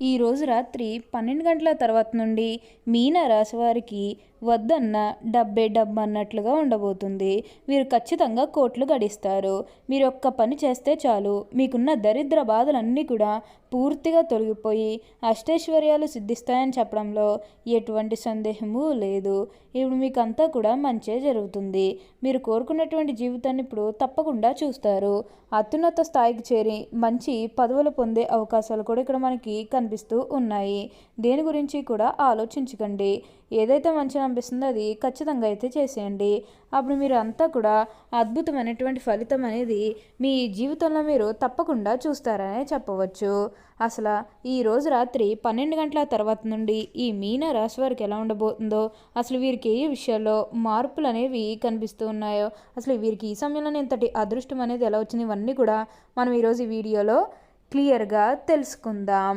ఈరోజు రాత్రి పన్నెండు గంటల తర్వాత నుండి మీన రాశివారికి వద్దన్న డబ్బే డబ్బు అన్నట్లుగా ఉండబోతుంది. మీరు ఖచ్చితంగా కోట్లు గడిస్తారు. మీరు ఒక్క పని చేస్తే చాలు. మీకున్న దరిద్ర బాధలన్నీ కూడా పూర్తిగా తొలగిపోయి అష్టైశ్వర్యాలు సిద్ధిస్తాయని చెప్పడంలో ఎటువంటి సందేహము లేదు. ఇప్పుడు మీకు అంతా కూడా మంచే జరుగుతుంది. మీరు కోరుకున్నటువంటి జీవితాన్ని ఇప్పుడు తప్పకుండా చూస్తారు. అత్యున్నత స్థాయికి చేరి మంచి పదవులు పొందే అవకాశాలు కూడా ఇక్కడ మనకి కనిపిస్తూ ఉన్నాయి. దేని గురించి కూడా ఆలోచించకండి. ఏదైతే మంచిగా అనిపిస్తుందో. అది ఖచ్చితంగా అయితే చేసేయండి. అప్పుడు మీరు అంతా కూడా అద్భుతమైనటువంటి ఫలితం అనేది మీ జీవితంలో మీరు తప్పకుండా చూస్తారనే చెప్పవచ్చు. అసలు ఈ రోజు రాత్రి పన్నెండు గంటల తర్వాత నుండి ఈ మీన రాశి వారికి ఎలా ఉండబోతుందో అసలు వీరికి ఏ విషయాల్లో మార్పులు అనేవి కనిపిస్తూ ఉన్నాయో అసలు వీరికి ఈ సమయంలో ఇంతటి అదృష్టం అనేది ఎలా వచ్చింది ఇవన్నీ కూడా మనం ఈరోజు ఈ వీడియోలో క్లియర్గా తెలుసుకుందాం.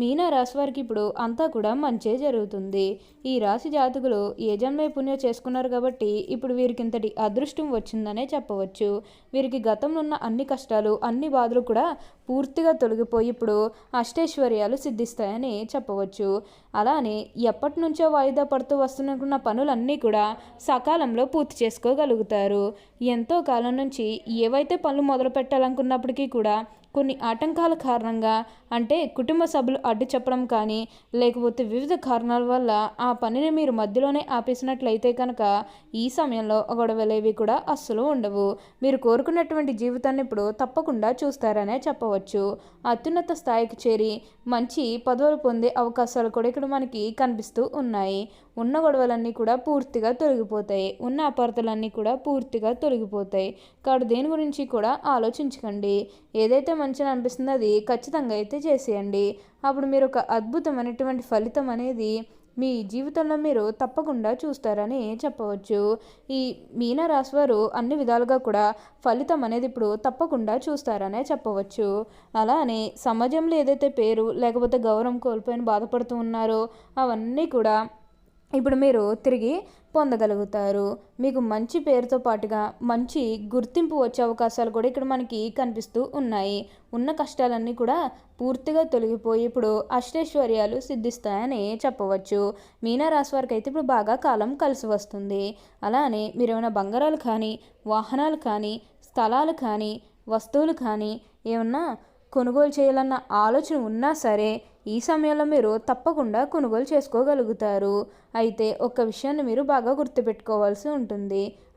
మీనా రాశి వారికి ఇప్పుడు అంతా కూడా మంచే జరుగుతుంది. ఈ రాశి జాతకులు ఏ జన్మే పుణ్యం చేసుకున్నారు కాబట్టి ఇప్పుడు వీరికి ఇంతటి అదృష్టం వచ్చిందనే చెప్పవచ్చు. వీరికి గతంలో ఉన్న అన్ని కష్టాలు అన్ని బాధలు కూడా పూర్తిగా తొలగిపోయి ఇప్పుడు అష్టైశ్వర్యాలు సిద్ధిస్తాయని చెప్పవచ్చు. అలానే ఎప్పటి నుంచో వాయిదా పడుతూ వస్తున్న పనులన్నీ కూడా సకాలంలో పూర్తి చేసుకోగలుగుతారు. ఎంతో కాలం నుంచి ఏవైతే పనులు మొదలు పెట్టాలనుకున్నప్పటికీ కూడా కొన్ని ఆటంకాల కారణంగా అంటే కుటుంబ సభ్యులు అడ్డు చెప్పడం కానీ లేకపోతే వివిధ కారణాల వల్ల ఆ పనిని మీరు మధ్యలోనే ఆపేసినట్లయితే కనుక ఈ సమయంలో గొడవలేవి కూడా అస్సలు ఉండవు. మీరు కోరుకున్నటువంటి జీవితాన్ని ఇప్పుడు తప్పకుండా చూస్తారనే చెప్పవచ్చు. అత్యున్నత స్థాయికి చేరి మంచి పదవులు పొందే అవకాశాలు కూడా ఇక్కడ మనకి కనిపిస్తూ ఉన్నాయి. ఉన్న గొడవలన్నీ కూడా పూర్తిగా తొలగిపోతాయి. ఉన్న అపార్థలన్నీ కూడా పూర్తిగా తొలగిపోతాయి. కాబట్టి దేని గురించి కూడా ఆలోచించకండి. ఏదైతే మంచిగా అనిపిస్తుంది. అది ఖచ్చితంగా అయితే చేసేయండి. అప్పుడు మీరు ఒక అద్భుతమైనటువంటి ఫలితం అనేది మీ జీవితంలో మీరు తప్పకుండా చూస్తారని చెప్పవచ్చు. ఈ మీనరాశి వారు అన్ని విధాలుగా కూడా ఫలితం అనేది ఇప్పుడు తప్పకుండా చూస్తారనే చెప్పవచ్చు. అలానే సమాజంలో ఏదైతే పేరు లేకపోతే గౌరవం కోల్పోయిన బాధపడుతూ ఉన్నారో అవన్నీ కూడా ఇప్పుడు మీరు తిరిగి పొందగలుగుతారు. మీకు మంచి పేరుతో పాటుగా మంచి గుర్తింపు వచ్చే అవకాశాలు కూడా ఇక్కడ మనకి కనిపిస్తూ ఉన్నాయి. ఉన్న కష్టాలన్నీ కూడా పూర్తిగా తొలగిపోయి ఇప్పుడు అష్టైశ్వర్యాలు సిద్ధిస్తాయని చెప్పవచ్చు. మీనారాశి వారికి అయితే ఇప్పుడు బాగా కాలం కలిసి వస్తుంది. అలానే మీరు ఏమైనా బంగారాలు కానీ వాహనాలు కానీ స్థలాలు కానీ వస్తువులు కానీ ఏమన్నా కొనుగోలు చేయాలన్న ఆలోచన ఉన్నా సరే ఈ సమయంలో మీరు తప్పకుండా కొనుగోలు చేసుకోగలుగుతారు. అయితే ఒక్క విషయాన్ని మీరు బాగా గుర్తుపెట్టుకోవాల్సి ఉంటుంది.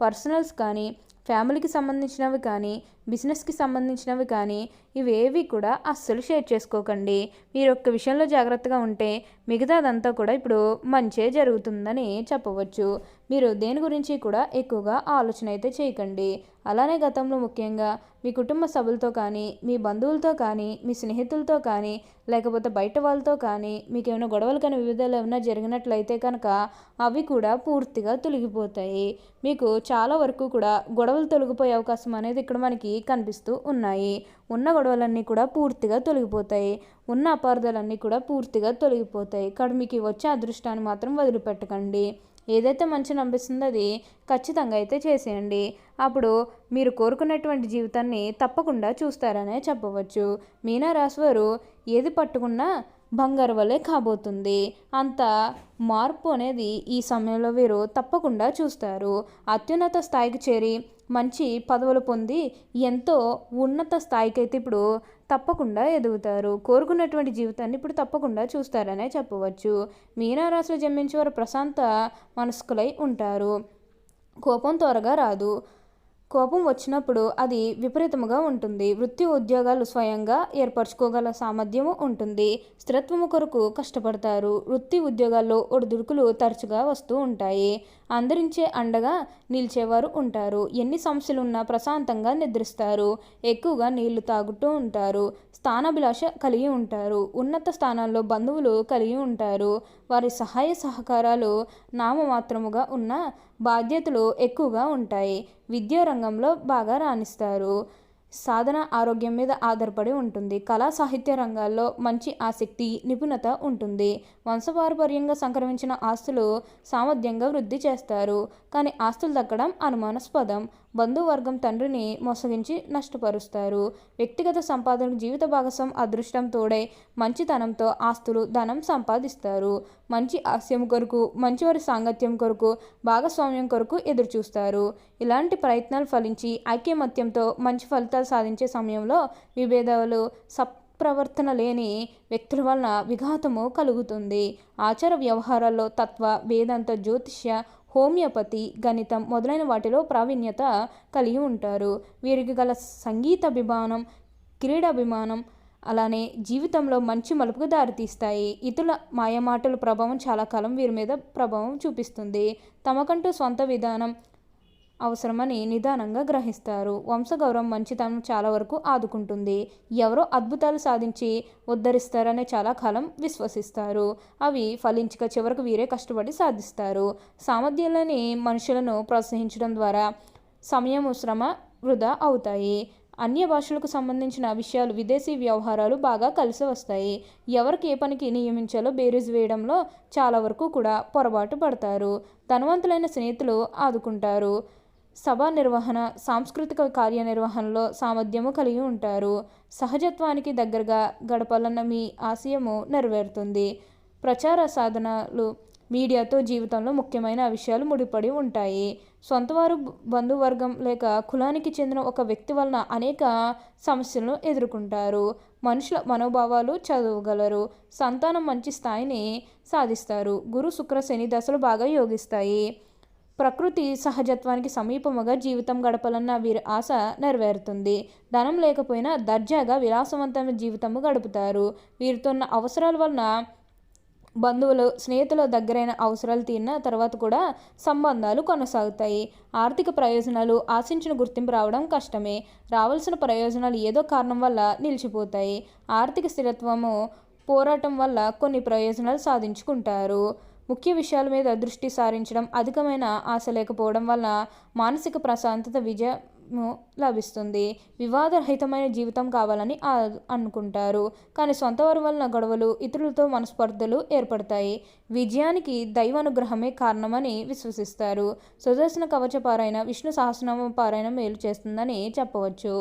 పర్సనల్స్ కానీ ఫ్యామిలీకి సంబంధించినవి కానీ బిజినెస్కి సంబంధించినవి కానీ ఇవేవి కూడా అస్సలు షేర్ చేసుకోకండి. మీరు ఒక్క విషయంలో జాగ్రత్తగా ఉంటే మిగతాదంతా కూడా ఇప్పుడు మంచే జరుగుతుందని చెప్పవచ్చు. మీరు దేని గురించి కూడా ఎక్కువగా ఆలోచన అయితే చేయకండి. అలానే గతంలో ముఖ్యంగా మీ కుటుంబ సభ్యులతో కానీ మీ బంధువులతో కానీ మీ స్నేహితులతో కానీ లేకపోతే బయట వాళ్ళతో కానీ మీకు ఏమైనా గొడవలు కానీ వివిధాలు ఏమైనా జరిగినట్లయితే కనుక అవి కూడా పూర్తిగా తొలగిపోతాయి. మీకు చాలా వరకు కూడా గొడవలు తొలగిపోయే అవకాశం అనేది ఇక్కడ మనకి కనిపిస్తూ ఉన్నాయి. ఉన్న గొడవలన్నీ కూడా పూర్తిగా తొలగిపోతాయి. ఉన్న అపార్థాలన్నీ కూడా పూర్తిగా తొలగిపోతాయి. ఇక్కడ మీకు వచ్చే అదృష్టాన్ని మాత్రం వదిలిపెట్టకండి. ఏదైతే మంచిని అనిపిస్తుందో అది ఖచ్చితంగా అయితే చేసేయండి. అప్పుడు మీరు కోరుకున్నటువంటి జీవితాన్ని తప్పకుండా చూస్తారనే చెప్పవచ్చు. మీనా రాశి వారు ఏది పట్టుకున్నా బంగారు వలె కాబోతుంది. అంత మార్పు అనేది ఈ సమయంలో వీరు తప్పకుండా చూస్తారు. అత్యున్నత స్థాయికి చేరి మంచి పదవులు పొంది ఎంతో ఉన్నత స్థాయికి అయితే ఇప్పుడు తప్పకుండా ఎదుగుతారు. కోరుకున్నటువంటి జీవితాన్ని ఇప్పుడు తప్పకుండా చూస్తారనే చెప్పవచ్చు. మీనారాశిలో జన్మించే వారు ప్రశాంత మనస్కులై ఉంటారు. కోపం త్వరగా రాదు. కోపం వచ్చినప్పుడు అది విపరీతముగా ఉంటుంది. వృత్తి ఉద్యోగాలు స్వయంగా ఏర్పరచుకోగల సామర్థ్యము ఉంటుంది. స్థిరత్వము కొరకు కష్టపడతారు. వృత్తి ఉద్యోగాల్లో ఒడిదుడుకులు తరచుగా వస్తూ ఉంటాయి. అందరించే అండగా నిలిచేవారు ఉంటారు. ఎన్ని సమస్యలు ఉన్నా ప్రశాంతంగా నిద్రిస్తారు. ఎక్కువగా నీళ్ళు తాగుతూ ఉంటారు. స్థానాభిలాష కలిగి ఉంటారు. ఉన్నత స్థానాల్లో బంధువులు కలిగి ఉంటారు. వారి సహాయ సహకారాలు నామమాత్రముగా ఉన్న బాధ్యతలు ఎక్కువగా ఉంటాయి. విద్యా రంగంలో బాగా రాణిస్తారు. సాధన ఆరోగ్యం మీద ఆధారపడి ఉంటుంది. కళా సాహిత్య రంగాల్లో మంచి ఆసక్తి నిపుణత ఉంటుంది. వంశపారపర్యంగా సంక్రమించిన ఆస్తులు సామర్థ్యంగా వృద్ధి చేస్తారు. కానీ ఆస్తులు దక్కడం అనుమానాస్పదం. బంధువర్గం తండ్రిని మోసగించి నష్టపరుస్తారు. వ్యక్తిగత సంపాదనకు జీవిత భాగస్వామి అదృష్టం తోడై మంచితనంతో ఆస్తులు ధనం సంపాదిస్తారు. మంచి ఆశయం కొరకు మంచివారి సాంగత్యం కొరకు భాగస్వామ్యం కొరకు ఎదురుచూస్తారు. ఇలాంటి ప్రయత్నాలు ఫలించి ఐక్యమత్యంతో మంచి ఫలితాలు సాధించే సమయంలో విభేదాలు సప్ ప్రవర్తన లేని వ్యక్తుల వలన విఘాతము కలుగుతుంది. ఆచార వ్యవహారాల్లో తత్వ వేదాంత జ్యోతిష్య హోమియోపతి గణితం మొదలైన వాటిలో ప్రావీణ్యత కలిగి ఉంటారు. వీరికి గల సంగీత అభిమానం క్రీడాభిమానం అలానే జీవితంలో మంచి మలుపుకు దారితీస్తాయి. ఇతరుల మాయమాటల ప్రభావం చాలా కాలం వీరి మీద ప్రభావం చూపిస్తుంది. తమకంటూ సొంత విధానం అవసరమని నిదానంగా గ్రహిస్తారు. వంశగౌరవం మంచితనం చాలా వరకు ఆదుకుంటుంది. ఎవరో అద్భుతాలు సాధించి ఉద్ధరిస్తారనే చాలా కాలం విశ్వసిస్తారు. అవి ఫలించక చివరకు వీరే కష్టపడి సాధిస్తారు. సామర్థ్యాలని మనుషులను ప్రోత్సహించడం ద్వారా సమయం శ్రమ వృధా అవుతాయి. అన్య భాషలకు సంబంధించిన విషయాలు విదేశీ వ్యవహారాలు బాగా కలిసి వస్తాయి. ఎవరికి ఏ పనికి నియమించాలో బేరీజ్ వేయడంలో చాలా వరకు కూడా పొరపాటు పడతారు. ధనవంతులైన స్నేహితులు ఆదుకుంటారు. సభా నిర్వహణ సాంస్కృతిక కార్యనిర్వహణలో సామర్థ్యము కలిగి ఉంటారు. సహజత్వానికి దగ్గరగా గడపాలన్న మీ ఆశయము నెరవేరుతుంది. ప్రచార సాధనాలు మీడియాతో జీవితంలో ముఖ్యమైన విషయాలు ముడిపడి ఉంటాయి. సొంతవారు బంధువర్గం లేక కులానికి చెందిన ఒక వ్యక్తి వలన అనేక సమస్యలను ఎదుర్కొంటారు. మనుషుల మనోభావాలు చదవగలరు. సంతానం మంచి స్థాయిని సాధిస్తారు. గురు శుక్ర శని దశలు బాగా యోగిస్తాయి. ప్రకృతి సహజత్వానికి సమీపముగా జీవితం గడపాలన్న వీరి ఆశ నెరవేరుతుంది. ధనం లేకపోయినా దర్జాగా విలాసవంతమైన జీవితము గడుపుతారు. వీరితో ఉన్న అవసరాల వలన బంధువులు స్నేహితుల దగ్గరైన అవసరాలు తీరిన తర్వాత కూడా సంబంధాలు కొనసాగుతాయి. ఆర్థిక ప్రయోజనాలు ఆశించిన గుర్తింపు రావడం కష్టమే. రావాల్సిన ప్రయోజనాలు ఏదో కారణం వల్ల నిలిచిపోతాయి. ఆర్థిక స్థిరత్వము పోరాటం వల్ల కొన్ని ప్రయోజనాలు సాధించుకుంటారు. ముఖ్య విషయాల మీద దృష్టి సారించడం అధికమైన ఆశ లేకపోవడం వల్ల మానసిక ప్రశాంతత విజయ లభిస్తుంది. వివాదరహితమైన జీవితం కావాలని అనుకుంటారు. కానీ సొంత వారి వలన గొడవలు ఇతరులతో మనస్పర్ధలు ఏర్పడతాయి. విజయానికి దైవ అనుగ్రహమే కారణమని విశ్వసిస్తారు. సుదర్శన కవచ పారాయణ విష్ణు సహస్రనామ పారాయణ మేలు చేస్తుందని చెప్పవచ్చు.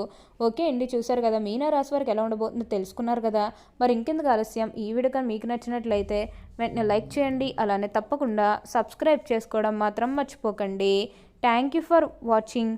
ఓకే అండి చూశారు కదా మీనా రాశి వారికి ఎలా ఉండబోతుందో తెలుసుకున్నారు కదా. మరి ఇంకెందుకు ఆలస్యం? ఈ వీడియో కానీ మీకు నచ్చినట్లయితే వెంటనే లైక్ చేయండి. అలానే తప్పకుండా సబ్స్క్రైబ్ చేసుకోవడం మాత్రం మర్చిపోకండి. Thank you for watching.